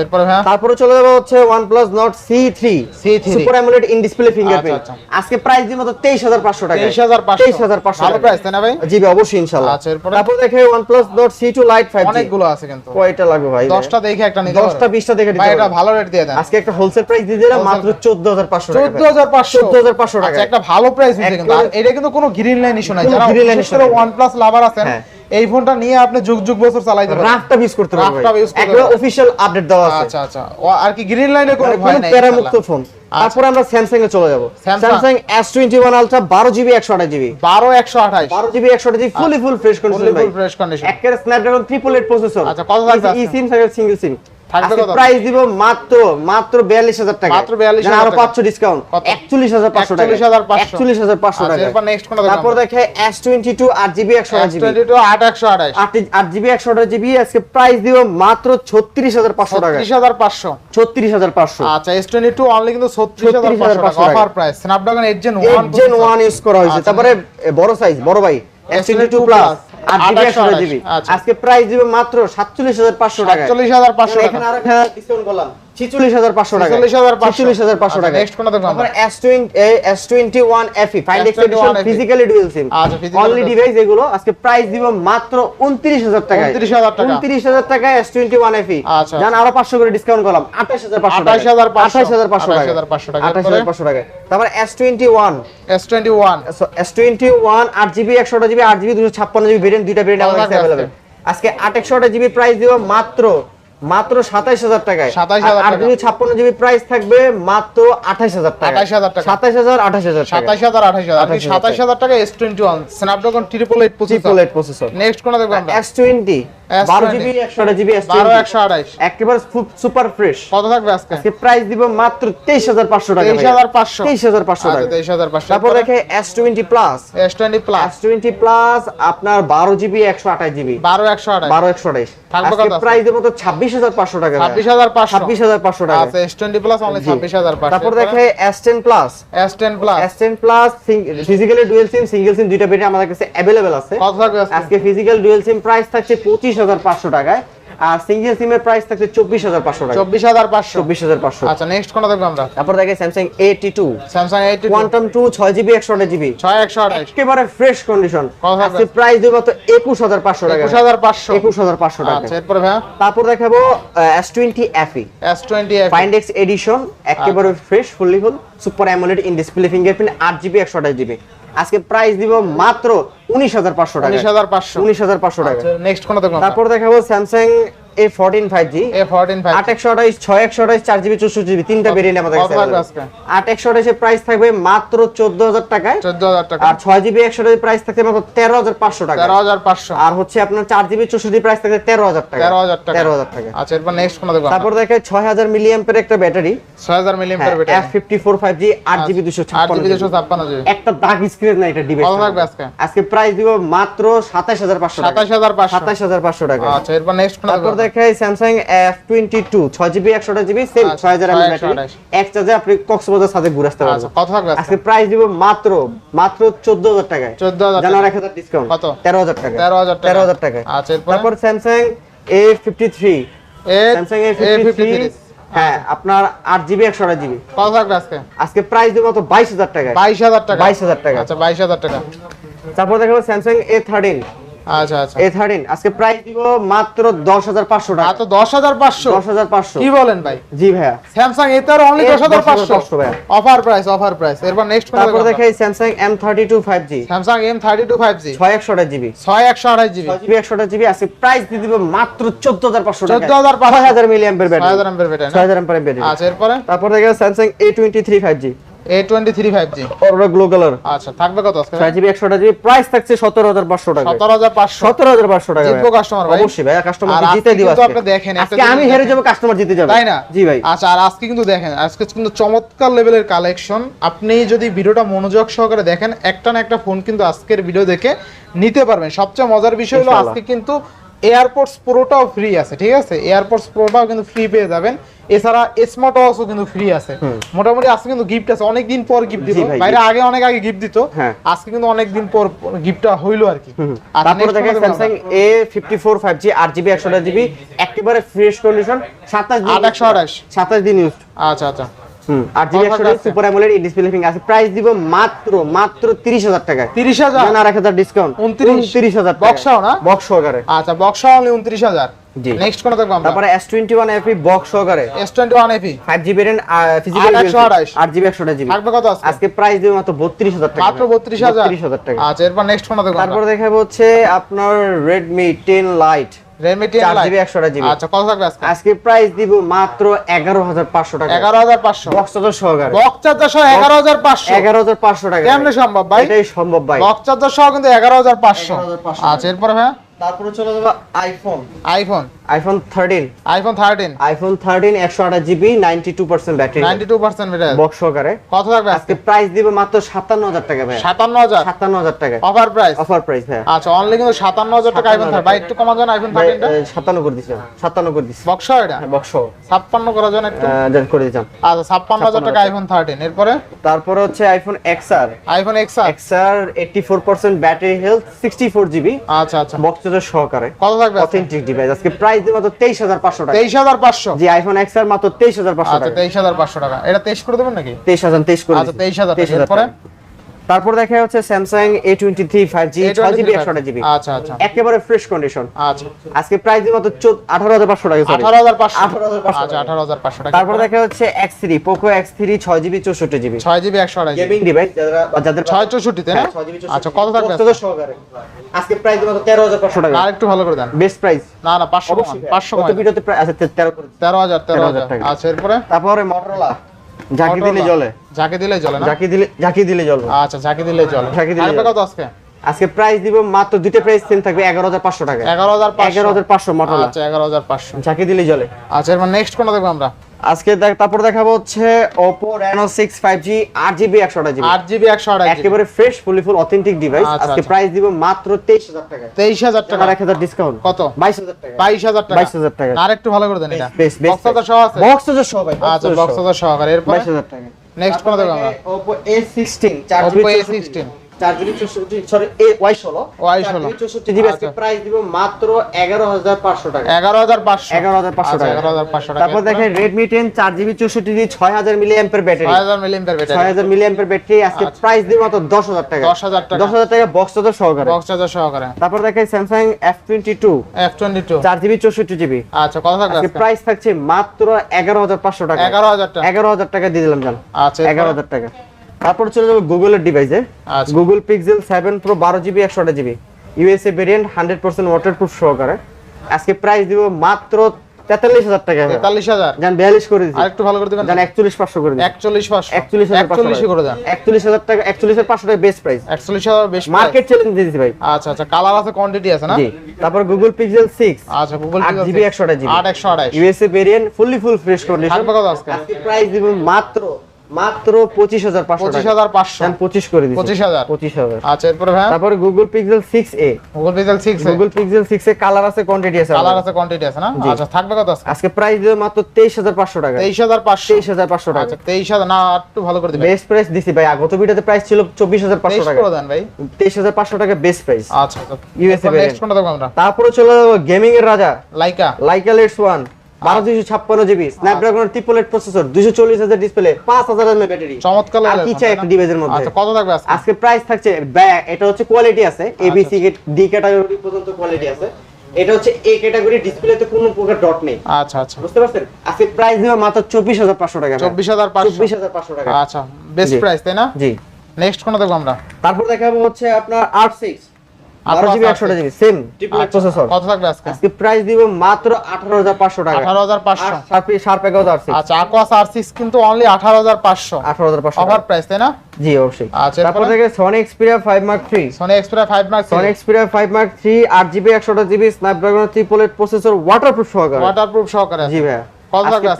S2: তারপরে চলে যাব হচ্ছে one plus Nord C three
S1: C3
S2: super AMOLED in display fingerprint আজকে প্রাইস দিব তো তেইশ হাজার পাঁচশো টাকা
S1: তেইশ হাজার পাঁচশো।
S2: তেইশ হাজার পাঁচশো
S1: ভালো প্রাইস তাই না ভাই?
S2: জি ভাই অবশ্যই ইনশাল্লাহ।
S1: আচ্ছা, এরপরে?
S2: তারপর দেখে one plus Nord C two lite five
S1: অনেকগুলো আছে কিন্তু।
S2: কয়টা লাগবে ভাই?
S1: দশটা দেখে একটা নিতে
S2: দশটা বিশটা দেখে
S1: ভাই এটা ভালো রেট দিয়ে দেন।
S2: আজকে একটা হোলসেল প্রাইস দিয়ে দিলাম মাত্র চোদ্দ হাজার পাঁচশো চোদ্দ হাজার টাকা
S1: চোদ্দ হাজার পাঁচশো
S2: 14,500 টাকা।
S1: আচ্ছা, একটা ভালো প্রাইস দিচ্ছে কিন্তু। এটা কিন্তু কোনো গ্রিন লাইন ইস্যু নাই। যারা
S2: line issue নাই।
S1: ওয়ান প্লাস লাভার আছেন
S2: হ্যাঁ।
S1: এই ফোনটা নিয়ে আপনি যুগ যুগ বছর চালাইতে পারেন
S2: রাফটা ইউজ করতে পারবে
S1: রাফটা use করতে
S2: একবার। অফিশিয়াল আপডেট দেওয়া আছে।
S1: আচ্ছা আচ্ছা। আর কি গ্রিন লাইনে কোনো ভয় নাই
S2: প্যারামুক্ত
S1: ইনশাআল্লাহ।
S2: ফোন
S1: আচ্ছা।
S2: তারপরে আমরা স্যামসাং এ চলে যাব। Samsung S twenty one ultra বারো জিবি একশো আঠাশ জিবি
S1: বারো একশো আঠাইশ
S2: বারো জিবি একশো আঠাশ GB fully full fresh condition
S1: full fresh condition।
S2: একের স্ন্যাপড্রাগন ট্রিপল এইট প্রসেসর
S1: আচ্ছা, কত থাকবে
S2: ই সিম সিঙ্গেল সিম? প্রাইস দিব মাত্র টাকা
S1: মাত্র 42,000
S2: আরও
S1: টাকা।
S2: ডিসকাউন্ট
S1: কত?
S2: একচল্লিশ হাজার পাঁচশো টাকা
S1: 41,500
S2: একচল্লিশ হাজার পাঁচশো
S1: আচ্ছা,
S2: টাকা
S1: এরপর next কোনটা
S2: তারপর দেখে এস টোয়েন্টি টু আট জিবি একশো আঠাশ জিবি
S1: S22 আট একশো আঠাইশ
S2: আট জিবি একশো আঠাশ জিবি আজকে প্রাইস দিব মাত্র ছত্রিশ হাজার পাঁচশো টাকা
S1: ছত্রিশ হাজার পাঁচশো।
S2: ছত্রিশ হাজার পাঁচশো।
S1: আচ্ছা অনলি কিন্তু ছত্রিশ হাজার পাঁচশো
S2: 36,500
S1: টাকা offer price Snapdragon eight gen one
S2: gen one use করা হয়েছে।
S1: আচ্ছা।
S2: তারপরে বড় সাইজ বড় ভাই। প্লাস
S1: আচ্ছা।
S2: আজকে প্রাইস দিবে মাত্র সাতচল্লিশ হাজার পাঁচশো টাকা
S1: সাতচল্লিশ হাজার পাঁচশো টাকা।
S2: ডিসকাউন্ট করলাম ছিচল্লিশ হাজার পাঁচশো টাকা ছিচল্লিশ হাজার পাঁচশো। টাকা
S1: next কোনটা দেখব
S2: S S twenty one FE find
S1: S21
S2: physically dual SIM only device এগুলো আজকে প্রাইস দিব মাত্র উনত্রিশ হাজার টাকা
S1: 29,000 টাকা।
S2: উনত্রিশ হাজার টাকা এস টোয়েন্টি ওয়ান এফি। জান আরও পাঁচশো করে ডিসকাউন্ট করলাম। আঠাশ হাজার পাঁচশো টাকা
S1: 28,500
S2: আঠাশ হাজার পাঁচশো টাকা আঠাশ হাজার পাঁচশো টাকা তারপর S twenty one
S1: S twenty one
S2: S twenty one আট জিবি একশোটা জিবি আট জিবি দুশো ছাপ্পান্ন জিবি ভেরিয়েন্ট দুইটা ভেরিয়েন্ট
S1: কত
S2: কাছে অ্যাভেলেবেল আজকে। আট একশোটা জিবি প্রাইস দিব মাত্র মাত্র সাতাইশ হাজার টাকায়।
S1: 27,000
S2: আর
S1: টাকা।
S2: ছাপ্পান্ন জিবি প্রাইস থাকবে মাত্র আঠাইশ হাজার টাকা। সাতাইশ হাজার আঠাশ হাজার
S1: সাতাইশ হাজার আঠাইশ হাজার। সাতাইশ হাজার টাকা S twenty one Snapdragon triple eight
S2: triple eight processor
S1: next কোনটা দেখব
S2: এস টোয়েন্টি বারো জিবি একশোটা জিবি
S1: বারো একশো আঠাইশ
S2: একেবারে সুপার ফ্রেশ
S1: কত থাকবে আজকে?
S2: আজকে প্রাইস দিব মাত্র তেইশ হাজার পাঁচশো টাকা
S1: 23,500
S2: তেইশ হাজার পাঁচশো।
S1: আচ্ছা
S2: টাকা।
S1: তেইশ হাজার পাঁচশো।
S2: তারপর দেখে S twenty plus
S1: S twenty plus
S2: S twenty plus আপনার বারো জিবি একশো আঠাশ জিবি।
S1: বারো একশো আঠাইশ
S2: বারো একশো
S1: আছে?
S2: প্রাইস দেবো তো ছাব্বিশ হাজার পাঁচশো টাকা
S1: ছাব্বিশ হাজার পাঁচশো।
S2: ছাব্বিশ হাজার পাঁচশো টাকা।
S1: আচ্ছা এস টোয়েন্টি প্লাস অনলি। ছাব্বিশ হাজার
S2: তারপর দেখে S ten plus
S1: S ten plus
S2: S ten plus physically dual SIM single SIM দুইটা বেটে আমাদের কাছে অ্যাভেলেবেল আছে।
S1: আজকে
S2: ফিজিক্যাল ডুয়েল সিম প্রাইস থাকছে পঁচিশ হাজার পাঁচশো টাকায়। আর সিঙ্গেল সিমের প্রাইস থাকছে চব্বিশ হাজার পাঁচশো টাকা।
S1: চব্বিশ হাজার পাঁচশো।
S2: চব্বিশ হাজার পাঁচশো।
S1: আচ্ছা নেক্সট কোনটা দেখব আমরা?
S2: তারপর দেখে Samsung eighty two
S1: Samsung eighty
S2: quantum two ছয় জিবি একশো জিবি
S1: ছয় একশো আঠাইশ
S2: একেবারে ফ্রেশ কন্ডিশন আজকে প্রাইস দেবো তো একুশ হাজার পাঁচশো টাকা।
S1: একুশ হাজার পাঁচশো।
S2: একুশ হাজার পাঁচশো টাকা।
S1: আচ্ছা এরপরে ভাইয়া?
S2: তারপর দেখাবো S twenty FE
S1: S twenty
S2: Find X edition একেবারে fresh fully full super AMOLED in display fingerprint আট জিবি একশো আঠাশ জিবি আজকে প্রাইস দিব মাত্র উনিশ হাজার পাঁচশো টাকা।
S1: উনিশ হাজার পাঁচশো।
S2: উনিশ হাজার পাঁচশো টাকা।
S1: নেক্সট দেখব
S2: তারপর দেখাবো Samsung A fourteen five G
S1: A fourteen five
S2: আট একশো আঠাইশ ছয় একশো আঠাইশ চার জিবি চৌষট্টি জিবি তিনটা ভেরিয়েন্ট আমাদের কাছে
S1: থাকবে
S2: available।
S1: আজকে?
S2: আট একশো আঠাইশের প্রাইস থাকবে মাত্র চোদ্দ হাজার টাকায়।
S1: চোদ্দ হাজার টাকা।
S2: আর ছয় জিবি একশো আঠাশ প্রাইস থাকবে মাত্র তেরো হাজার পাঁচশো টাকা
S1: তেরো হাজার পাঁচশো।
S2: আর হচ্ছে আপনার চার জিবি চৌষট্টি প্রাইস থাকবে তেরো হাজার টাকা
S1: তেরো হাজার টাকা।
S2: তেরো হাজার টাকা
S1: আচ্ছা এরপর নেক্সট কোনটা দেখব
S2: তারপর দেখে ছয় হাজার মিলিয়াম্পের একটা ব্যাটারি।
S1: ছয় হাজার million
S2: F fifty four five G আট জিবি দুশো ছাপ্পান্ন
S1: জিবি দুশো ছাপ্পান্ন জিবি।
S2: একটা দাগ স্ক্রিন না এটা ডিভাইস
S1: কত থাকবে আজকে?
S2: আজকে প্রাইস দিব মাত্র সাতাশ হাজার পাঁচশো
S1: সাতাশ হাজার পাঁচশো।
S2: সাতাশ হাজার পাঁচশো টাকা
S1: আচ্ছা এরপর নেক্সট
S2: তারপর
S1: দেখব
S2: স্যামসাং এফ টোয়েন্টি টু ছয় জিবি একশোটা জিবি সেম
S1: আচ্ছা,
S2: ছয় হাজার এমএল ব্যাটারি এক চার্জে আপনি কক্সবাজার সাথে ঘুরে আসতে
S1: আচ্ছা
S2: পারবেন
S1: কত থাকবে আজকে?
S2: প্রাইস দিব মাত্র মাত্র চোদ্দ হাজার টাকায়।
S1: 14,000
S2: জানার
S1: টাকা।
S2: এক হাজার ডিসকাউন্ট
S1: কত?
S2: তেরো হাজার টাকা।
S1: 13,000 টাকা।
S2: তেরো হাজার টাকা
S1: আচ্ছা,
S2: তারপর Samsung A fifty three Samsung A
S1: A53
S2: fifty হ্যাঁ আপনার আট জিবি একশো আট জিবি
S1: কত থাকবে আজকে?
S2: আজকে প্রাইস দেবো তো বাইশ হাজার টাকায়।
S1: বাইশ হাজার টাকা।
S2: 22,000 টাকা।
S1: আচ্ছা বাইশ হাজার টাকা।
S2: তারপর দেখাবো স্যামসাং এ থার্টিন
S1: আচ্ছা আচ্ছা।
S2: এ থার্টিন আজকে প্রাইস দিব মাত্র দশ হাজার পাঁচশো টাকা।
S1: আচ্ছা দশ হাজার পাঁচশো?
S2: দশ হাজার পাঁচশো।
S1: কি বলেন ভাই?
S2: জি ভাইয়া।
S1: স্যামসাং এ তার অনলি দশ হাজার পাঁচশো?
S2: ভাইয়া।
S1: অফার প্রাইস অফার প্রাইস এরপর নেক্সট
S2: তারপর দেখাই Samsung M thirty two five G
S1: Samsung M thirty two five G
S2: ছয় একশো আট জিবি
S1: ছয় একশো আঠাশ জিবি
S2: জিবি একশো জিবি আজকে প্রাইস দিয়ে দিব মাত্র চোদ্দ হাজার পাঁচশো টাকা।
S1: 14,500
S2: ছয় হাজার মিলি অ্যাম্পের
S1: ছয় হাজার
S2: ব্যাটারি
S1: এমপের ব্যাটারি
S2: ছয় হাজার ব্যাটারি
S1: আচ্ছা এরপরে?
S2: তারপর দেখা Samsung A twenty three five G glow colour
S1: আচ্ছা থাকবে কত আজকে?
S2: ছয় জিবি একশো আট জিবি। প্রাইস থাকছে সতেরো হাজার পাঁচশো টাকা।
S1: সতেরো হাজার পাঁচশো।
S2: সতেরো হাজার পাঁচশো টাকা
S1: জিতবো
S2: ভাই।
S1: ভাই।
S2: অবশ্যই ভাই কাস্টমার জিতে দিব আজকে।
S1: আপনি দেখেন, একটা
S2: আজকে আমি হেরে
S1: দেখেন।
S2: কাস্টমার জিতে যাবে।
S1: তাই না?
S2: জি ভাই।
S1: আচ্ছা আর আজকে কিন্তু দেখেন আজকে কিন্তু চমৎকার লেভেলের কালেকশন আপনি যদি ভিডিওটা মনোযোগ সহকারে দেখেন একটা না একটা ফোন কিন্তু আজকের ভিডিও দেখে নিতে পারবেন। সবচেয়ে মজার বিষয় হলো আজকে কিন্তু এয়ারপোর্টস প্রোটাও ফ্রি আছে ঠিক আছে? এয়ারপোর্টস প্রোটাও কিন্তু ফ্রি পেয়ে যাবেন। এছাড়া স্মার্ট ওয়াচও কিন্তু ফ্রি আছে। মোটামুটি আজকে কিন্তু গিফট আছে। অনেক দিন পর গিফট
S2: ভাই,
S1: বাইরে আগে অনেক আগে গিফট দিত।
S2: হ্যাঁ।
S1: আজকে কিন্তু অনেক দিন পর গিফটটা হইল আর কি। আর
S2: তারপরে দেখেন জি আট জিবি একশো জিবি একেবারে ফ্রেশ কন্ডিশন সাতাশ দিন
S1: আট একশো আঠাশ।
S2: সাতাশ দিন ইউজ
S1: আচ্ছা আচ্ছা।
S2: আট জিবি একশো
S1: টাকা আছে?
S2: সুপার অ্যামোলেড ডিসপ্লে ফিং আছে। প্রাইস দিব মাত্র মাত্র তিরিশ হাজার টাকায়।
S1: তিরিশ হাজার?
S2: জান আর এক হাজার ডিসকাউন্ট
S1: 29
S2: তিরিশ হাজার
S1: বক্সাও না?
S2: বক্স সহকারে।
S1: আচ্ছা বক্স অনলি উনত্রিশ হাজার?
S2: জি।
S1: নেক্সট কোনটা দেখব আমরা?
S2: তারপরে S twenty one FE box সহকারে।
S1: S twenty one FE
S2: five GB rain physical
S1: আট একশো আঠাশ।
S2: আট জিবি একশো জিবি
S1: থাকবে কত আজকে?
S2: আজকে প্রাইস দিব মাত্র বত্রিশ হাজার টাকা।
S1: মাত্র বত্রিশ হাজার?
S2: বত্রিশ হাজার টাকা।
S1: আচ্ছা এরপর নেক্সট কোনটা দেখব
S2: তারপরে দেখাবো হচ্ছে আপনার রেডমি টেন লাইট
S1: আচ্ছা কত থাকবে আজকে?
S2: আজকে প্রাইস দিব মাত্র এগারো হাজার পাঁচশো টাকা।
S1: এগারো হাজার পাঁচশো।
S2: বক্স চার্জার সহকারে।
S1: বক্স চার্জার সহ এগারো হাজার পাঁচশো।
S2: এগারো হাজার পাঁচশো টাকা।
S1: কেমনে সম্ভব ভাই?
S2: এটাই সম্ভব ভাই।
S1: বক্স চার্জার সহ কিন্তু এগারো হাজার পাঁচশো।
S2: 11,500
S1: আচ্ছা এরপরে ভাই?
S2: তারপরে চলে যাব iPhone
S1: iPhone
S2: iPhone thirteen
S1: iPhone thirteen
S2: iPhone thirteen একশো আঠাশ GB ninety two percent battery
S1: ninety two percent
S2: box সহকারে।
S1: কত থাকবে
S2: আজকে প্রাইস দিব মাত্র সাতান্ন হাজার টাকা ভাই
S1: সাতান্ন হাজার?
S2: সাতান্ন হাজার টাকা।
S1: অফার প্রাইস
S2: অফার প্রাইস ভাই
S1: আচ্ছা অনলি কিন্তু সাতান্ন হাজার টাকা আইফোন থার্টি ভাই একটু কমা যান আইফোন
S2: ভাই
S1: থার্টিনটা
S2: সাতান্ন করে দিচ্ছি সাতান্ন করে দিচ্ছি
S1: বক্স এটা?
S2: বক্স
S1: ছাপ্পান্ন করা যান একটু?
S2: করে দিচ্ছি
S1: আচ্ছা ছাপ্পান্ন হাজার টাকা আইফোন থার্টিন এরপরে?
S2: তারপরে হচ্ছে iPhone XR
S1: iPhone
S2: eighty four percent battery health sixty four GB
S1: আচ্ছা আচ্ছা।
S2: বক্স সহকারে।
S1: কত থাকবে
S2: অথেন্টিক ডিভাইস আজকে প্রাইস দিব মাত্র তেইশ হাজার পাঁচশো টাকা
S1: তেইশ হাজার পাঁচশো
S2: জি আইফোন এক্সআর মাত্র তেইশ হাজার পাঁচশো
S1: আচ্ছা
S2: টাকা
S1: তেইশ হাজার পাঁচশো টাকা এটা তেইশ করে দেবেন নাকি
S2: তেইশ হাজার তেইশ করে
S1: আচ্ছা,
S2: দিচ্ছি।
S1: 23,000
S2: 23,000
S1: এরপরে?
S2: টাকা। তারপর দেখা যাচ্ছে Samsung A twenty three five G ছয় জিবি একশো জিবি
S1: আচ্ছা আচ্ছা।
S2: একেবারে ফ্রেশ কন্ডিশন
S1: আচ্ছা।
S2: আজকে প্রাইস মাত্র আঠারো হাজার পাঁচশো টাকা।
S1: আঠারো হাজার পাঁচশো।
S2: 18,500
S1: আচ্ছা আঠারো হাজার পাঁচশো টাকা।
S2: তারপর দেখা হচ্ছে X three Poco X three ছয় জিবি চৌষট্টি জিবি
S1: ছয় জিবি একশো
S2: গেমিং ডিভাইস যাদের
S1: ছয় চৌষট্টিতে
S2: হ্যাঁ, 6 GB 64
S1: আচ্ছা কত থাকবে?
S2: আজকে প্রাইস মাত্র তেরো হাজার পাঁচশো টাকা।
S1: আর একটু ভালো করে দেন।
S2: বেস্ট প্রাইস
S1: না না পাঁচশো পাঁচশো
S2: কত ভিডিওতে প্রায় আচ্ছা তে- তেরো
S1: তেরো হাজার তেরো
S2: 13,000
S1: হাজার
S2: টাকা।
S1: আচ্ছা এরপরে?
S2: তারপরে মটোরোলা ঝাঁকি দিলে
S1: জলে ঝাঁকি দিলে না?
S2: ঝাঁকি দিলে ঝাঁকি দিলে জ্বলবে।
S1: আচ্ছা ঝাঁকি দিলেই চলে
S2: ঝাঁকি দিলে
S1: কত আজকে?
S2: আজকে প্রাইস দিব মাত্র দুইটা প্রাইস সেম থাকবে এগারো হাজার পাঁচশো টাকা।
S1: এগারো হাজার
S2: এগারো হাজার পাঁচশো মটোরোলা
S1: আচ্ছা এগারো হাজার পাঁচশো।
S2: ঝাঁকি দিলে জলে
S1: আচ্ছা এবার নেক্সট কোনটা দেখব আমরা?
S2: আজকে তারপর দেখাবো হচ্ছে Oppo Reno 6 5G 8GB 128GB
S1: 8GB 128GB
S2: একেবারে fresh fully full authentic device আজকে
S1: আচ্ছা।
S2: প্রাইস দিব মাত্র 23000 টাকা।
S1: 23000 টাকা।
S2: 1000 ডিসকাউন্ট
S1: কত?
S2: 22000 টাকা। 22000 টাকা।
S1: আর একটু ভালো করে দেন এটা। বক্সটা সহ আছে?
S2: বক্সটা সহ ভাই
S1: আচ্ছা বক্সটা সহ। আর এরপর?
S2: 22000 টাকা।
S1: নেক্সট কোন দেখো আমরা
S2: Oppo A16 4GB
S1: A16 আচ্ছা।
S2: মাত্র
S1: এগারো হাজার পাঁচশো
S2: টাকা।
S1: এগারো হাজার আচ্ছা, টাকা।
S2: তারপর দেখেন প্রাইস
S1: আচ্ছা।
S2: দশ হাজার টাকা। দশ হাজার টাকা। দশ হাজার টাকা বক্স সহকারে।
S1: বক্স সহকারে।
S2: তারপর দেখেন স্যামসাং চার জিবি চৌষট্টি জিবি
S1: আচ্ছা
S2: প্রাইস থাকছে। মাত্র এগারো হাজার পাঁচশো টাকা।
S1: এগারো হাজার টাকা।
S2: এগারো হাজার টাকা দিয়ে দিলাম জান।
S1: আচ্ছা
S2: এগারো হাজার টাকা। তারপর চলে যাব গুগলের ডিভাইসে। গুগল পিক্সেল সেভেন প্রো বারো জিবি একশো GB USA variant hundred percent waterproof সহকারে। আজকে প্রাইস দিব মাত্র তেতাল্লিশ হাজার টাকা
S1: তেতাল্লিশ হাজার?
S2: জান বিয়াল্লিশ করে দিচ্ছি
S1: আর একটু ভালো করে দিবেন
S2: একচল্লিশ পাঁচশো করে দিচ্ছি
S1: একচল্লিশ পাঁচশো।
S2: একচল্লিশ হাজার
S1: একচল্লিশ করে। দেন।
S2: একচল্লিশ হাজার টাকা একচল্লিশ হাজার পাঁচশো টাকা বেস্ট প্রাইস
S1: একচল্লিশ হাজার বেশি
S2: মার্কেট চ্যালেঞ্জ দিয়েছি ভাই।
S1: আচ্ছা আচ্ছা কালার আছে কোয়ান্টিটি আছে না?
S2: তারপর গুগল পিক্সেল সিক্স
S1: আচ্ছা গুগল
S2: আট জিবি একশো জিবি
S1: আট একশো আঠাশ
S2: USA variant fully full fresh condition
S1: আজকে।
S2: প্রাইস দিব মাত্র মাত্র পঁচিশ হাজার পাঁচশো
S1: হাজার পাঁচশো।
S2: পঁচিশ করে দিচ্ছি
S1: পঁচিশ হাজার।
S2: পঁচিশ হাজার।
S1: আচ্ছা এরপরে ভাই
S2: তারপরে Google Pixel six A
S1: Google Pixel six
S2: Google Pixel six A colour আছে কোয়ান্টিটি আছে
S1: কালার আছে কোয়ান্টিটি আছে না? আচ্ছা থাকবে কত আজকে?
S2: আজকে প্রাইস দিব মাত্র তেইশ হাজার পাঁচশো টাকা।
S1: তেইশ হাজার পাঁচশো।
S2: তেইশ হাজার পাঁচশো টাকা।
S1: আচ্ছা তেইশ হাজার না একটু ভালো করে
S2: বেস্ট প্রাইস দিছি ভাই গত ভিডিওতে প্রাইস ছিল চব্বিশ হাজার পাঁচশো
S1: তেইশ
S2: টাকা।
S1: দেন ভাই।
S2: তেইশ হাজার পাঁচশো টাকা বেস্ট প্রাইস
S1: আচ্ছা দেখব আমরা?
S2: তারপরে চলে যাব গেমিং এর রাজা।
S1: লাইকা
S2: লাইকা লেটস ওয়ান বারো দুইশো ছাপ্পান্ন GB Snapdragon triple eight processor দুইশো চল্লিশ হাজার ডিসপ্লে পাঁচ হাজার এমএ ব্যাটারি
S1: চমৎকার
S2: আর কি চাই একটা ডিভাইসের মধ্যে?
S1: আচ্ছা কত থাকবে আজকে?
S2: আজকে প্রাইস থাকছে এটা হচ্ছে কোয়ালিটি আছে এবিসি ডি ক্যাটাগরি পর্যন্ত কোয়ালিটি আছে। এটা হচ্ছে এ ক্যাটাগরি ডিসপ্লেতে কোনো প্রকার ডট নেই।
S1: আচ্ছা আচ্ছা।
S2: বুঝতে পারছেন? আজকে প্রাইস দেবে মাত্র চব্বিশ হাজার পাঁচশো টাকা।
S1: চব্বিশ হাজার পাঁচশো
S2: চব্বিশ হাজার পাঁচশো টাকা।
S1: আচ্ছা বেস্ট প্রাইস তাই না?
S2: জি।
S1: নেক্সট দেখব আমরা?
S2: তারপর দেখাবো হচ্ছে আপনার আট সিক্স বারো জিবি একশো জিবি সেম ট্রিপল প্রসেসর
S1: কত থাকবে আজকে?
S2: আজকে প্রাইস দিব মাত্র আঠারো হাজার পাঁচশো টাকা।
S1: আঠারো হাজার পাঁচশো।
S2: শার্প শার্প এগারো আর
S1: আচ্ছা আকোয়াস আর সিক্স কিন্তু অনলি আঠারো হাজার পাঁচশো।
S2: আঠারো হাজার পাঁচশো
S1: অফার প্রাইস তাই না?
S2: জি অবশ্যই।
S1: আচ্ছা,
S2: তারপর
S1: এরপরে?
S2: থেকে Sony Xperia five mark three
S1: Sony Xperia five mark
S2: Sony Xperia five mark three আট জিবি একশোটা GB Snapdragon triple eight processor waterproof সহকারে।
S1: ওয়াটারপ্রুফ সহকারে
S2: জি ভাইয়া।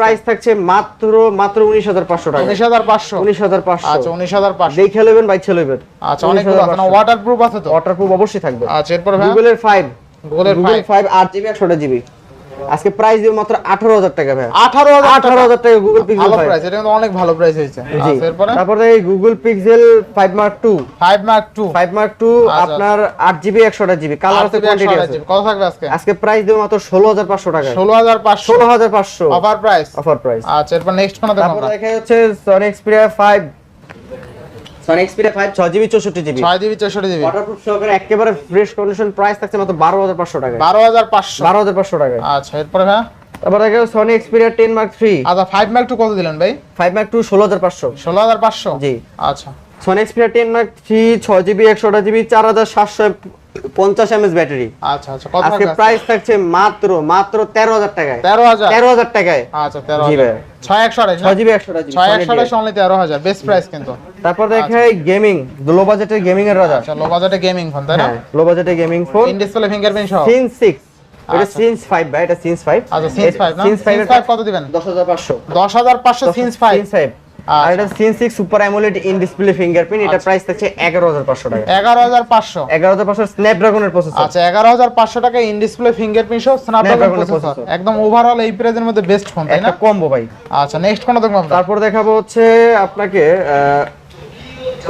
S2: প্রাইস থাকছে মাত্র মাত্র 19500 টাকা। 19500 19500
S1: আচ্ছা 19500
S2: দেখে নেবেন বাইছে নেবেন
S1: আচ্ছা অনেকগুলো আছে না? ওয়াটারপ্রুফ আছে তো?
S2: ওয়াটারপ্রুফ অবশ্যই থাকবে।
S1: আচ্ছা এরপর ভাই?
S2: গুগলের 5
S1: গুগলের
S2: 5 8GB 100GB আজকে প্রাইস দিব মাত্র আঠারো হাজার টাকা ভাই।
S1: আঠারো হাজার
S2: আঠারো হাজার টাকা গুগল পিক্সেল
S1: ভালো প্রাইস এটা কিন্তু অনেক ভালো প্রাইস হয়েছে। এরপরে?
S2: তারপরে এই Google Pixel five mark two
S1: five mark two
S2: five mark two
S1: আচ্ছা।
S2: আপনার আট জিবি একশোটা জিবি কালার আছে কোয়ান্টিটি আছে।
S1: কত থাকবে আজকে?
S2: আজকে প্রাইস দেবো মাত্র ষোলো হাজার পাঁচশো টাকা।
S1: ষোলো হাজার পাঁচশো।
S2: ষোলো হাজার পাঁচশো।
S1: অফার প্রাইস
S2: অফার প্রাইস
S1: আচ্ছা এরপর নেক্সট কোন দেখো
S2: তারপর দেখা যাচ্ছে Sony Xperia five Sony Xperia five ছয় জিবি চৌষট্টি জিবি
S1: ছয় জিবি চৌষট্টি জিবি
S2: ওয়াটারপ্রুফ সহকারে একেবারে ফ্রেশ কন্ডিশন প্রাইস থাকছে মাত্র বারো হাজার পাঁচশো টাকা
S1: বারো হাজার পাঁচশো।
S2: বারো হাজার পাঁচশো টাকা
S1: আচ্ছা এরপরে ভাই?
S2: তারপর যাচ্ছে Sony Xperia ten mark three
S1: আচ্ছা ফাইভ মার্ক টু কত দিলেন ভাই?
S2: মার্ক টু ষোলো হাজার পাঁচশো।
S1: ষোলো হাজার পাঁচশো?
S2: জি।
S1: আচ্ছা।
S2: Sony Xperia ten mark GB চার হাজার সাতশো পঞ্চাশ এমএস ব্যাটারি।
S1: আচ্ছা আচ্ছা কত
S2: আজকে প্রাইস থাকছে মাত্র মাত্র তেরো হাজার টাকায়।
S1: তেরো হাজার?
S2: তেরো হাজার টাকায়।
S1: আচ্ছা তেরো
S2: জি
S1: হাজার
S2: ভাই।
S1: ছয় একশো আড়াইশ না?
S2: ছয় জিবি একশোটা জিবি
S1: ছয় একশো আড়াইশ অনলি তেরো হাজার বেস্ট প্রাইস কিন্তু।
S2: তারপর দেখে গেমিং লো বাজেটের গেমিং এর রাজা।
S1: আচ্ছা লো বাজেটে গেমিং ফোন তাই না?
S2: লো বাজেটের gaming phone
S1: in display fingerprint সহ?
S2: সিন সিক্স এটা
S1: আচ্ছা।
S2: সিন্স ফাইভ ভাই এটা সিন্স ফাইভ
S1: আচ্ছা সিন্স ফাইভ না?
S2: সিন্স ফাইভ
S1: সিন্স ফাইভ কত দিবেন?
S2: দশ হাজার পাঁচশো।
S1: দশ হাজার পাঁচশো সিন্স ফাইভ
S2: সিন্স ফাইভ আর এটা super AMOLED in display fingerprint এটা প্রাইস থাকছে এগারো হাজার পাঁচশো টাকা।
S1: এগারো হাজার পাঁচশো?
S2: এগারো হাজার পাঁচশো স্ন্যাপড্রাগনের প্রসেসর
S1: আচ্ছা এগারো হাজার পাঁচশো টাকা ইন ডিসপ্লে ফিঙ্গারপ্রিন্ট সহ
S2: স্ন্যাপড্রাগনের
S1: প্রসেসর একদম ওভারঅল এই প্রাইজের মধ্যে বেস্ট ফোন তাই
S2: একটা কম্বো ভাই।
S1: আচ্ছা নেক্সট কোন দেখব
S2: তারপর দেখাবো হচ্ছে আপনাকে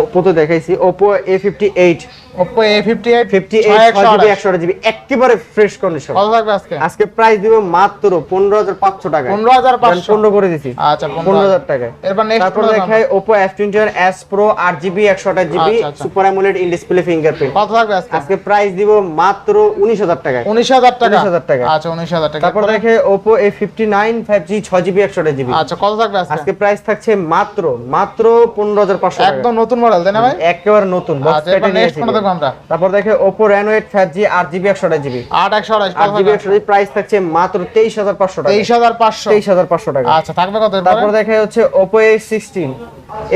S2: ওপো তো দেখাইছি Oppo A fifty eight
S1: Oppo A58
S2: fifty
S1: ছয়
S2: এইট
S1: একশো
S2: জিবি
S1: আঠাশ।
S2: একশো জিবি একেবারে ফ্রেশ কন্ডিশন
S1: কত থাকবে আজকে?
S2: আজকে প্রাইস দিব মাত্র পনেরো হাজার পাঁচশো টাকা
S1: 15,500
S2: পনেরো করে দিছি।
S1: আচ্ছা
S2: পনেরো হাজার। টাকা
S1: এরপর নেক্সট
S2: তারপর আট জিবি একশো আঠাশ জিবি
S1: আচ্ছা, আচ্ছা।
S2: Super AMOLED in display fingerprint
S1: কত থাকবে আজকে?
S2: আজকে প্রাইস দিব মাত্র উনিশ হাজার টাকা
S1: উনিশ হাজার টাকা?
S2: 19,000 টাকা।
S1: আচ্ছা উনিশ হাজার টাকা।
S2: তারপর দেখে Oppo A fifty nine five G ছয় জিবি একশো আঠাশ জিবি
S1: আচ্ছা কত থাকবে আজকে?
S2: আজকে প্রাইস থাকছে মাত্র মাত্র পনেরো হাজার পাঁচশো
S1: একদম নতুন মডেল তাই না ভাই?
S2: একেবারে নতুন
S1: আচ্ছা নেক্সট কোন আমরা।
S2: তারপর দেখে Oppo Reno eight five G আর জিবি একশো আঠাশ জিবি
S1: আট একশো আড়াইশ
S2: জিবি একশো প্রাইস থাকছে মাত্র তেইশ হাজার পাঁচশো টাকা।
S1: তেইশ হাজার পাঁচশো।
S2: তেইশ হাজার পাঁচশো টাকা।
S1: আচ্ছা থাকবে কত
S2: তারপর দেখে হচ্ছে Oppo A sixteen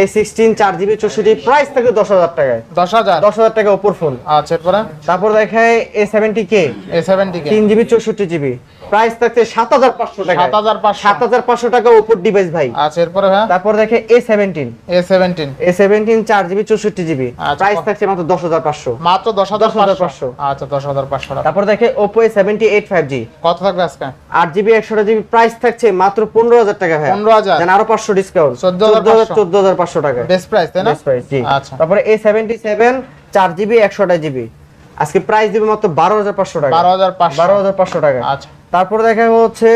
S2: A sixteen চার জিবি চৌষট্টি প্রাইস থাকে দশ হাজার টাকায়।
S1: দশ হাজার?
S2: দশ হাজার টাকা ওপোর ফোন
S1: আচ্ছা এরপরে?
S2: তারপর দেখায় এ সেভেন্টি কে
S1: এ সেভেন্টি কে
S2: তিন জিবি চৌষট্টি জিবি। প্রাইস থাকছে সাত হাজার পাঁচশো টাকা
S1: সাত হাজার পাঁচশো।
S2: সাত হাজার পাঁচশো টাকা ওপোর ডিভাইস ভাই।
S1: আচ্ছা এরপরে ভাই?
S2: তারপর দেখে A seventeen
S1: A seventeen
S2: A seventeen চার জিবি চৌষট্টি জিবি।
S1: আচ্ছা,
S2: প্রাইস থাকছে মাত্র দশ হাজার পাঁচশো।
S1: মাত্র দশ হাজার
S2: 10,500
S1: পাঁচশো। আচ্ছা দশ হাজার পাঁচশো
S2: তারপর দেখে Oppo A seventy eight five G
S1: কত থাকবে আজকে?
S2: আট জিবি একশোটা জিবি। প্রাইস থাকছে মাত্র পনেরো হাজার টাকা ভাই।
S1: 15,000
S2: দেন আরও পাঁচশো ডিসকাউন্ট
S1: 14,500
S2: চোদ্দ হাজার পাঁচশো টাকা
S1: বেস্ট প্রাইস তাই না?
S2: Best price, জি।
S1: আচ্ছা।
S2: তারপরে এ সেভেন্টি সেভেন চার জিবি একশোটা জিবি আজকে প্রাইস দিবে মাত্র বারো হাজার পাঁচশো টাকা।
S1: বারো হাজার পাঁচশো।
S2: বারো হাজার পাঁচশো টাকা।
S1: আচ্ছা।
S2: তারপর দেখা হচ্ছে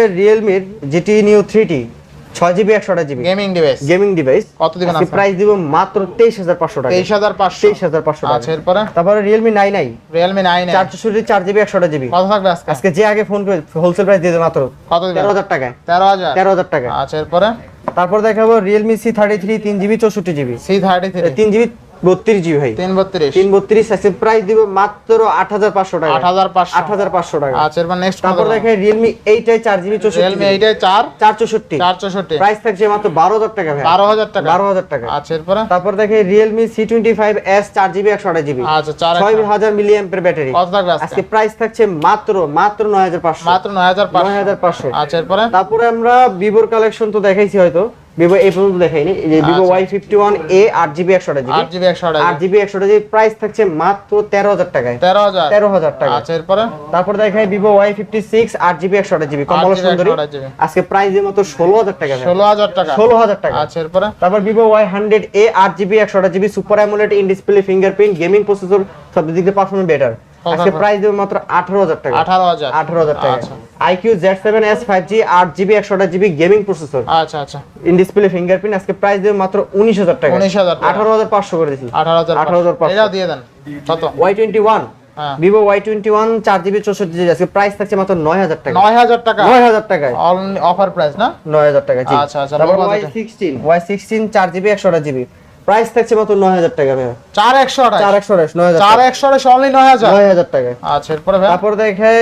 S2: থ্রি টি ছয় জিবি একশোটা GB
S1: gaming device
S2: gaming device
S1: কত দিবেন
S2: আজকে? প্রাইস দিব মাত্র তেইশ হাজার পাঁচশো টাকা।
S1: তেইশ হাজার পাঁচশো।
S2: তেইশ হাজার পাঁচশো
S1: আচ্ছা
S2: টাকা
S1: এরপরে?
S2: তারপরে নাইন চার চৌষট্টি চার জিবি একশোটা জিবি
S1: কত থাকবে আজকে?
S2: আজকে যে আগে ফোন করে হোলসেল প্রাইস দিয়ে দেবে মাত্র
S1: কত দিবেন?
S2: তেরো হাজার টাকায়।
S1: তেরো হাজার।
S2: তেরো হাজার টাকা
S1: আচ্ছা এরপরে?
S2: তারপর দেখাবো রিয়েলমি সি থার্টি থ্রি তিন জিবি চৌষট্টি জিবি।
S1: সি থার্টি থ্রি
S2: তিন জিবি বত্রিশ জিবি ভাই।
S1: তিন বত্রিশ।
S2: তিন বত্রিশ আছে প্রাইস দিব মাত্র আট হাজার পাঁচশো টাকা।
S1: আট হাজার পাঁচশো।
S2: আট হাজার পাঁচশো টাকা।
S1: আচ্ছা এরপর নেক্সট
S2: তারপর দেখে রিয়েলমি এইট চার জিবি চৌষট্টি
S1: রিয়েলমি এইটাই চার?
S2: চার চৌষট্টি।
S1: চার চৌষট্টি।
S2: প্রাইস থাকছে মাত্র বারো হাজার টাকা ভাই।
S1: বারো হাজার টাকা।
S2: বারো হাজার টাকা।
S1: আচ্ছা এরপরে?
S2: তারপর দেখে Realme C twenty five S চার জিবি একশো আঠাশ জিবি।
S1: আচ্ছা চার
S2: ছয় হাজার মিলি অ্যাম্পের ব্যাটারি
S1: কত থাকবে আজকে?
S2: প্রাইস থাকছে মাত্র মাত্র নয় হাজার পাঁচশো।
S1: মাত্র নয় হাজার
S2: নয় হাজার পাঁচশো।
S1: আচ্ছা এরপরে?
S2: তারপরে আমরা ভিভোর কালেকশন তো দেখাইছি হয়তো। ভিভো এই পর্যন্ত দেখাইনি। এই যে Vivo. Y fifty one A আট জিবি একশো
S1: আট
S2: জিবি
S1: জিবি একশো
S2: আট জিবি একশো প্রাইস থাকছে মাত্র তেরো হাজার টাকায়।
S1: তেরো হাজার।
S2: তেরো হাজার টাকা
S1: আচ্ছা এরপরে?
S2: তারপর দেখাই ভিভো ওয়াই ফিফটি সিক্স আট জিবি একশো আঠাশ জিবি কমলা
S1: 8GB
S2: সুন্দরী। আজকে প্রাইস মতো ষোলো হাজার টাকা
S1: ষোলো হাজার টাকা।
S2: ষোলো হাজার টাকা।
S1: আচ্ছা এরপরে?
S2: তারপর ভিভো ওয়াই হান্ড্রেড এ আট জিবি একশো আঠাশ GB super AMOLED in display fingerprint gaming processor সব দিক দিয়ে পারফরমেন্স বেটার আজকে প্রাইস দেবো মাত্র আঠারো হাজার টাকা।
S1: আঠারো হাজার।
S2: আঠারো হাজার টাকা।
S1: আচ্ছা।
S2: আট জিবি একশো জিবি গেমিং প্রসেসর
S1: আচ্ছা আচ্ছা।
S2: ইন ডিসপ্লে ফিঙ্গারপ্রিন্ট আজকে প্রাইস দেবো মাত্র উনিশ হাজার টাকা।
S1: 19,000 টাকা।
S2: আঠারো হাজার পাঁচশো করে
S1: আঠারো হাজার
S2: পাঁচশো।
S1: এটা দিয়ে দেন। কত?
S2: ওয়াই টোয়েন্টি ওয়ান
S1: হ্যাঁ।
S2: ভিভো ওয়াই টোয়েন্টি ওয়ান চার জিবি চৌষট্টি জিবি আজকে প্রাইস থাকছে মাত্র নয় হাজার টাকা।
S1: নয় হাজার টাকা।
S2: নয় হাজার টাকায়।
S1: অফার প্রাইস না?
S2: নয় হাজার টাকা
S1: আচ্ছা, আচ্ছা,
S2: ওয়াই। সিক্সটিন ওয়াই সিক্সটিন চার জিবি একশো জিবি প্রাইস থাকছে মাত্র নয় হাজার টাকা ভাই
S1: চার একশো আঠাশ।
S2: চার একশো নয় হাজার
S1: চার একশো আঠাশ অনলি নয় হাজার।
S2: নয় হাজার টাকা।
S1: আচ্ছা এরপরে ভাই
S2: তারপর দেখে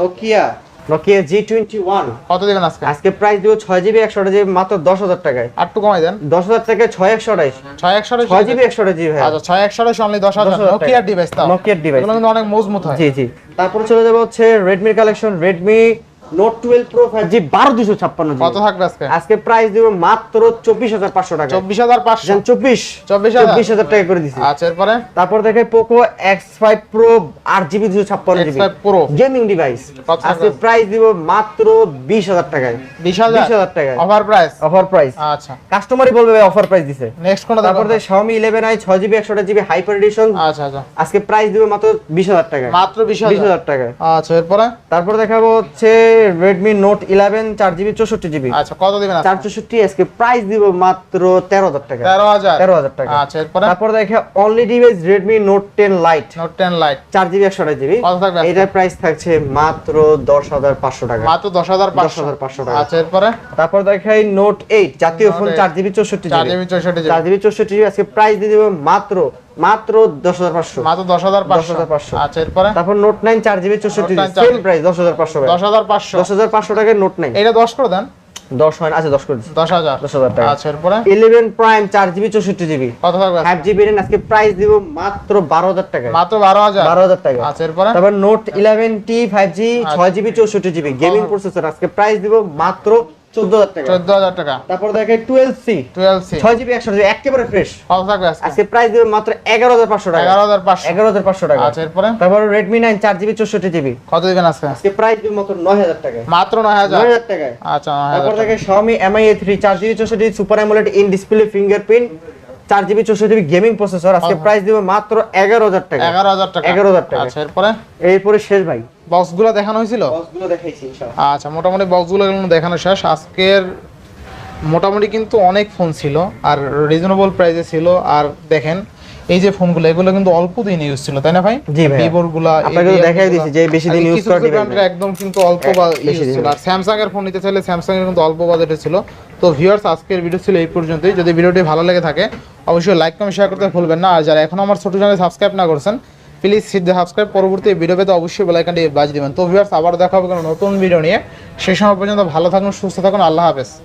S2: Nokia Nokia G twenty one
S1: কত দিবেন আজকে?
S2: আজকে প্রাইস দিব ছয় জিবি একশো জিবি মাত্র দশ হাজার টাকায়।
S1: আর একটু কমাই দেন।
S2: দশ হাজার টাকায় ছয় একশো আঠাইশ
S1: ছয় একশো আঠাশ
S2: ছয় জিবি একশো জিবি ভাই
S1: আচ্ছা ছয় একশো আঠাশ অনলি দশ হাজার।
S2: 10,000 টাকা।
S1: নোকিয়ার ডিভাইস তাও।
S2: নোকিয়ার ডিভাইস
S1: এগুলো কিন্তু অনেক মজবুত হয়।
S2: জি জি। তারপর চলে যাব হচ্ছে রেডমির collection Redmi Note twelve Pro five G বারো দুশো ছাপ্পান্ন
S1: কত থাকবে আজকে?
S2: আজকে প্রাইস দিব মাত্র চব্বিশ হাজার পাঁচশো টাকা
S1: চব্বিশ হাজার পাঁচশো।
S2: চব্বিশ
S1: 24,000
S2: টাকা করে দিচ্ছি
S1: আচ্ছা এরপরে?
S2: তারপর দেখে পোকো এক্স ফাইভ প্রো আট জিবি দুশো ছাপ্পান্ন GB
S1: X5 Pro।
S2: Gaming device আজকে প্রাইস দিব মাত্র বিশ হাজার টাকায়। 20,000 টাকায়।
S1: অফার প্রাইস
S2: অফার প্রাইস
S1: আচ্ছা।
S2: কাস্টমারই বলবে অফার প্রাইস দিছে।
S1: নেক্সট কোনটা
S2: তারপর দেখে Xiaomi 11i ছয় জিবি একশো জিবি হাইপার এডিশন
S1: আচ্ছা আচ্ছা।
S2: আজকে প্রাইস দিব মাত্র বিশ হাজার টাকায়।
S1: মাত্র বিশ
S2: বিশ
S1: হাজার
S2: হাজার টাকায়।
S1: আচ্ছা এরপরে?
S2: তারপর দেখাবো হচ্ছে ইলেভেন চার জিবি চৌষট্টি জিবি
S1: আচ্ছা কত দিবেন
S2: চার চৌষট্টি আজকে প্রাইস দিব মাত্র তেরো হাজার টাকা।
S1: তেরো হাজার?
S2: তেরো হাজার টাকা।
S1: আচ্ছা এরপরে?
S2: তারপর দেখে only device Note ten Lite চার জিবি একশো জিবি
S1: কত থাকবে
S2: এটার প্রাইস থাকছে মাত্র দশ হাজার পাঁচশো টাকা।
S1: মাত্র দশ হাজার পাঁচশো।
S2: 10,500 টাকা।
S1: আচ্ছা এরপরে?
S2: তারপর দেখাই নোট এইট জাতীয় ফোন
S1: 8
S2: চার জিবি চৌষট্টি
S1: চার
S2: জিবি
S1: জিবি চৌষট্টি
S2: চার
S1: জিবি
S2: জিবি চৌষট্টি জিবি আজকে প্রাইস দিয়ে দেবো মাত্র মাত্র দশ হাজার পাঁচশো।
S1: মাত্র দশ হাজার পাঁচশো।
S2: 10,500
S1: আচ্ছা এরপরে?
S2: তারপর নোট নাইন চার জিবি চৌষট্টি জিবি
S1: 9
S2: সেম প্রাইস দশ হাজার পাঁচশো
S1: দশ হাজার পাঁচশো।
S2: দশ হাজার পাঁচশো টাকায় নোট নাইন
S1: এটা দশ করে দেন।
S2: দশ হয় আচ্ছা দশ করে
S1: দশ হাজার।
S2: দশ হাজার টাকা।
S1: আচ্ছা এরপরে?
S2: ইলেভেন প্রাইম চার জিবি চৌষট্টি জিবি
S1: কত থাকবে
S2: ফাইভ জিবি রেন আজকে প্রাইস দিব মাত্র বারো হাজার টাকা।
S1: মাত্র বারো হাজার।
S2: বারো হাজার টাকা।
S1: আচ্ছা এরপরে?
S2: তারপর Note eleven T five G. ছয় জিবি চৌষট্টি জিবি গেমিং প্রসেসর আজকে প্রাইস দিব মাত্র চোদ্দ হাজার টাকা। তারপর দেখে টুয়েলভ সি
S1: টুয়েলভ সি
S2: ছয় জিবি একশো জিবি একেবারে ফ্রেশ
S1: কত থাকবে আজকে
S2: প্রাইস মাত্র টাকা।
S1: এগারো হাজার পাঁচশো।
S2: এগারো হাজার পাঁচশো টাকা।
S1: আচ্ছা এরপরে?
S2: তারপর রেডমি নাইন চার জিবি চৌষট্টি জিবি
S1: কত দিবেন আজকে?
S2: আজকে প্রাইস দিব মাত্র নয় হাজার টাকা
S1: মাত্র নয় হাজার?
S2: টাকা হাজার টাকায়।
S1: আচ্ছা
S2: তারপর দেখে Xiaomi Mi A3 চার জিবি চৌষট্টি super AMOLED in display fingerprint চার জিবি চৌষট্টি জিবি গেমিং প্রসেসর আজকে প্রাইস দিবে মাত্র এগারো হাজার টাকা।
S1: এগারো হাজার টাকা।
S2: 11,000 টাকা।
S1: আচ্ছা এরপরে?
S2: এরপরে শেষ ভাই।
S1: বক্সগুলো দেখানো হয়েছিল?
S2: বক্সগুলো দেখাইছি
S1: আচ্ছা মোটামুটি বক্সগুলো দেখানো শেষ। আজকের মোটামুটি কিন্তু অনেক ফোন ছিল আর রিজনেবল প্রাইসে ছিল। আর দেখেন এই যে ফোনগুলো এগুলো কিন্তু অল্প দিন ইউজ ছিল তাই না ভাই?
S2: জি ভাইয়া।
S1: ভিভোরগুলা
S2: আপনাকে দেখাই দিছি যে বেশি দিন
S1: কিছু
S2: করা device
S1: একদম কিন্তু অল্প বা ইউজ ছিল। আর স্যামসাং এর ফোন নিতে চাইলে স্যামসাং এর কিন্তু অল্প বাজেটে ছিল। তো ভিউয়ার্স আজকের ভিডিও ছিল এই পর্যন্তই। যদি ভিডিওটি ভালো লেগে থাকে অবশ্যই লাইক কমেন্ট শেয়ার করতে ভুলবেন না। আর যারা এখনও আমার ছোট চ্যানেল সাবস্ক্রাইব না করছেন প্লিজ সিদ্ধে সাবস্ক্রাইব পরবর্তী ভিডিও পেতে অবশ্যই বেলাইকানটি বাজ দিবেন। তো ভিউয়ার্স আবার দেখা হবে কোনো নতুন ভিডিও নিয়ে। সেই সময় পর্যন্ত ভালো থাকুন সুস্থ থাকুন। আল্লাহ হাফেজ।